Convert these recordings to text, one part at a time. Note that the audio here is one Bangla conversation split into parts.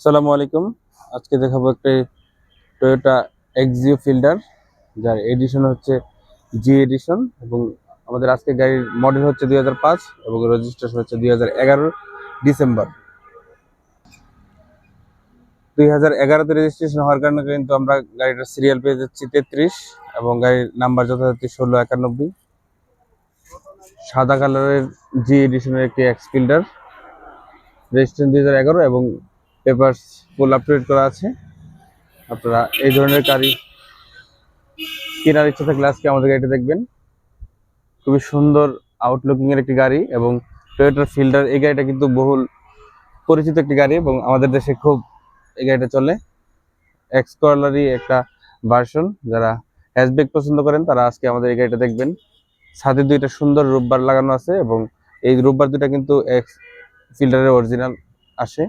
আসসালামু আলাইকুম। আজকে দেখাবো একটা টয়োটা এক্সিও ফিল্ডার যার এডিশন হচ্ছে জি এডিশন এবং আমাদের আজকে গাড়ির মডেল হচ্ছে দুই হাজার পাঁচ এবং রেজিস্ট্রেশন হচ্ছে দুই হাজার এগারো ডিসেম্বর। দুই হাজার এগারোতে রেজিস্ট্রেশন হওয়ার কারণে কিন্তু আমরা গাড়িটার সিরিয়াল পেয়ে যাচ্ছি তেত্রিশ এবং গাড়ির নাম্বার যথাযথ ষোলো একানব্বই। সাদা কালারের জি এডিশনের একটি এক্স ফিল্ডার রেজিস্ট্রেশন দুই হাজার এগারো এবং পেপার ফুল আপডেট করা আছে। আপনারা এই ধরনের গাড়ি কেনার ইচ্ছা থাকলে আজকে আমাদের গাড়িটা দেখবেন। খুবই সুন্দর আউটলুকিং এর একটি গাড়ি এবং টয়োটার ফিল্ডার এই গাড়িটা কিন্তু বহুল পরিচিত একটি গাড়ি এবং আমাদের দেশে খুব এই গাড়িটা চলে। এক্স করলারই একটা ভার্সন যারা হ্যাশব্যাক পছন্দ করেন, তারা আজকে আমাদের এই গাড়িটা দেখবেন। ছাদে দুইটা সুন্দর রোববার লাগানো আছে এবং এই রোববার দুইটা কিন্তু এক্স ফিল্ডারের অরিজিনাল আসে।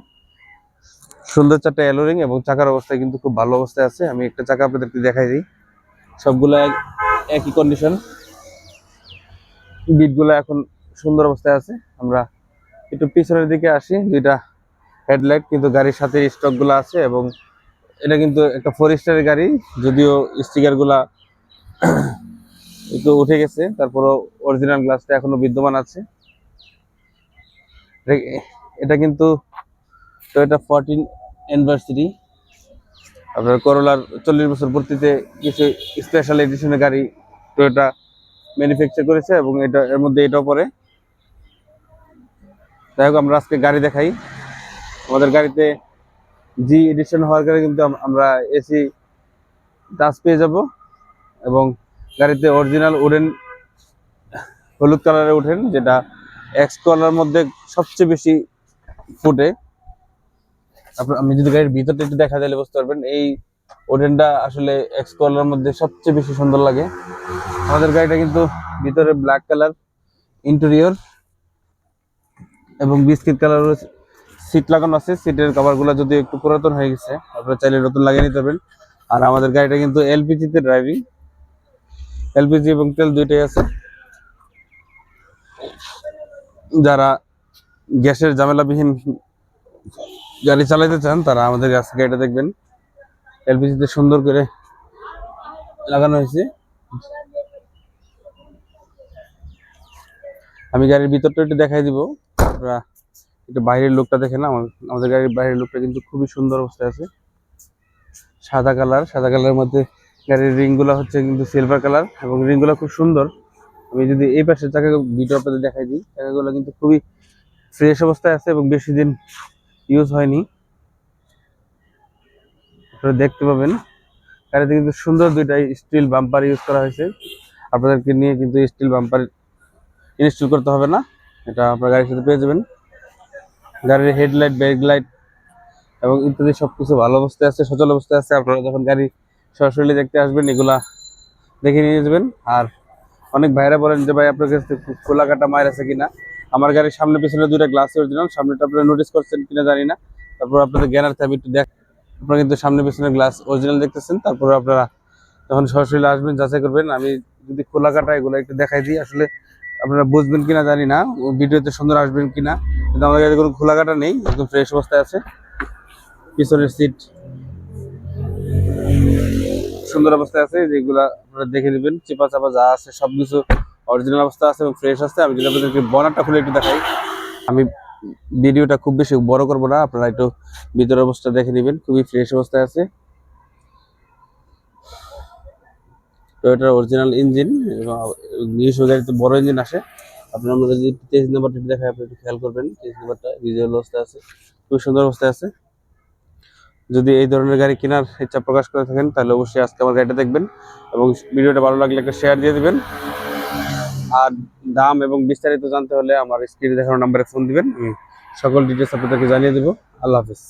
সুন্দর চারটা এলোরিং এবং চাকার অবস্থা কিন্তু খুব ভালো অবস্থায় আছে। আমি একটা চাকা আপনাদেরকে দেখাই দিই। সবগুলো এক- একই কন্ডিশন বিটগুলো এখন সুন্দর অবস্থায় আছে। আমরা একটু পিছনের দিকে আসি, দুইটা হেডলাইট কিন্তু গাড়ির সাথে স্টকগুলো আছে এবং এটা কিন্তু একটা ফোর স্টারের গাড়ি, যদিও স্টিকারগুলা একটু উঠে গেছে, তারপরও অরিজিনাল গ্লাসটা এখনও বিদ্যমান আছে। এটা- এটা কিন্তু টয়োটা ফোরটিন অ্যানিভার্সারি আপনার করোলার চল্লিশ বছর পূর্তিতে কিছু স্পেশাল এডিশনের গাড়ি টয়োটা ম্যানুফ্যাকচার করেছে এবং এটা, এর মধ্যে এটাও পড়ে যাই হোক, আমরা আজকে গাড়ি দেখাই। আমাদের গাড়িতে জি এডিশন হওয়ার কারণে কিন্তু আমরা এসি টাচ পেয়ে যাব এবং গাড়িতে অরিজিনাল উডেন হলুদ কালারে উঠেন যেটা এক্স কলার মধ্যে সবচেয়ে বেশি ফুটে। আমি যদি গাড়ির ভিতরটা একটু দেখা দিলে বুঝতে পারবেন, এই ওডেনটা আসলে এক্স কলার মধ্যে সবচেয়ে বেশি সুন্দর লাগে। আমাদের গাড়িটা কিন্তু ভিতরে ব্ল্যাক কালার ইন্টেরিয়র এবং বিস্কিট কালার সিট লাগানো আছে। সিটের কভারগুলো যদি একটু পুরাতন হয়ে গেছে, আপনারা চাইলে নতুন লাগিয়ে নিতে পারবেন। আর আমাদের গাড়িটা কিন্তু এলপিজি তে ড্রাইভিং এলপিজি এবং তেল দুইটাই আছে। যারা গ্যাসের ঝামেলাবিহীন গাড়ি চালাইতে চান, তারা আমাদের কাছ থেকে এটা দেখবেন। এলপিজিতে সুন্দর করে লাগানো হয়েছে। আমি গাড়ির ভিতরটা একটু দেখাই দিব। আপনারা একটু বাইরের লোকটা দেখে না, আমাদের গাড়ির বাইরের লোকটা কিন্তু খুবই সুন্দর অবস্থায় আছে। সাদা কালার, সাদা কালারের মধ্যে গাড়ির রিংগুলো হচ্ছে কিন্তু সিলভার কালার এবং রিংগুলো খুব সুন্দর। আমি যদি এই পাশের চাকা ভিডিও আপনাদের দেখাই দিই চাকাগুলো কিন্তু খুবই ফ্রেশ অবস্থায় আছে এবং বেশি দিন ইউজ হয়নি। আপনারা দেখতে পাবেন। গাড়িতে কিন্তু সুন্দর দুইটা স্টিল বাম্পার ইউজ করা হয়েছে। আপনাদেরকে নিয়ে কিন্তু স্টিল বাম্পার ইনস্টল করতে হবে না। এটা আপনার গাড়ির সাথে পেয়ে যাবেন। গাড়ির হেডলাইট ব্যাক লাইট এবং ইত্যাদি সবকিছু ভালো অবস্থায় আছে, সচল অবস্থায় আছে। আপনারা যখন গাড়ি সরাসরি দেখতে আসবেন, এগুলা দেখে নিয়ে যাবেন। আর অনেক ভাইরা বলেন যে, ভাই, আপনার কাছে খোলা কাটা মায়ের আছে কিনা? আমার গাড়ির সামনে, পিছনে দুইটা গ্লাস অরিজিনাল সামনেটা আপনারা নোটিস করছেন কিনা জানি না। তারপর আপনাদের জ্ঞানার আমি একটু দেখ আপনারা কিন্তু সামনে পিছনে গ্লাস অরিজিনাল দেখতেছেন। তারপর আপনারা যখন সরাসরি আসবেন যাচাই করবেন, আমি যদি খোলা কাটা এগুলো একটু দেখাই দিই, আসলে আপনারা বুঝবেন কিনা জানি না ভিডিওতে সুন্দর আসবেন কিনা। কিন্তু আমার গাড়িতে কোনো খোলা কাটা নেই, একদম ফ্রেশ অবস্থায় আছে। পিছনের সিট সুন্দর অবস্থায় আছে, যেগুলা আপনারা দেখে নেবেন চেপা চাপা যা আছে, সবকিছু অরিজিনাল অবস্থা আছে এবং ফ্রেশ আছে। আমি যদি আপনাদেরকে বনারটা খুলে একটু দেখাই। আমি ভিডিওটা খুব বেশি বড় করব না, আপনারা একটু ভিতরের অবস্থা দেখে নেবেন। খুবই ফ্রেশ অবস্থায় আছে। টয়োটার অরিজিনাল ইঞ্জিন এবং নিজস্ব গাড়িতে বড় ইঞ্জিন আসে। আপনারা আমরা যদি তেইশ নাম্বারটা দেখাই আপনি একটু খেয়াল করবেন। তেইশ নাম্বারটা ভিজুয়াল অবস্থায় আছে। খুব সুন্দর অবস্থায় আছে। যদি এই ধরনের গাড়ি কেনার ইচ্ছা প্রকাশ করে থাকেন, তাহলে অবশ্যই আজকে আমার গাড়িটা দেখবেন এবং ভিডিওটা ভালো লাগলে একটা শেয়ার দিয়ে দিবেন। আর দাম এবং বিস্তারিত জানতে হলে আমার স্ক্রিনে দেখানো নাম্বারে ফোন দিবেন। আমি সকল ডিটেলস আপনাদেরকে জানিয়ে দেবো। আল্লাহ হাফিজ।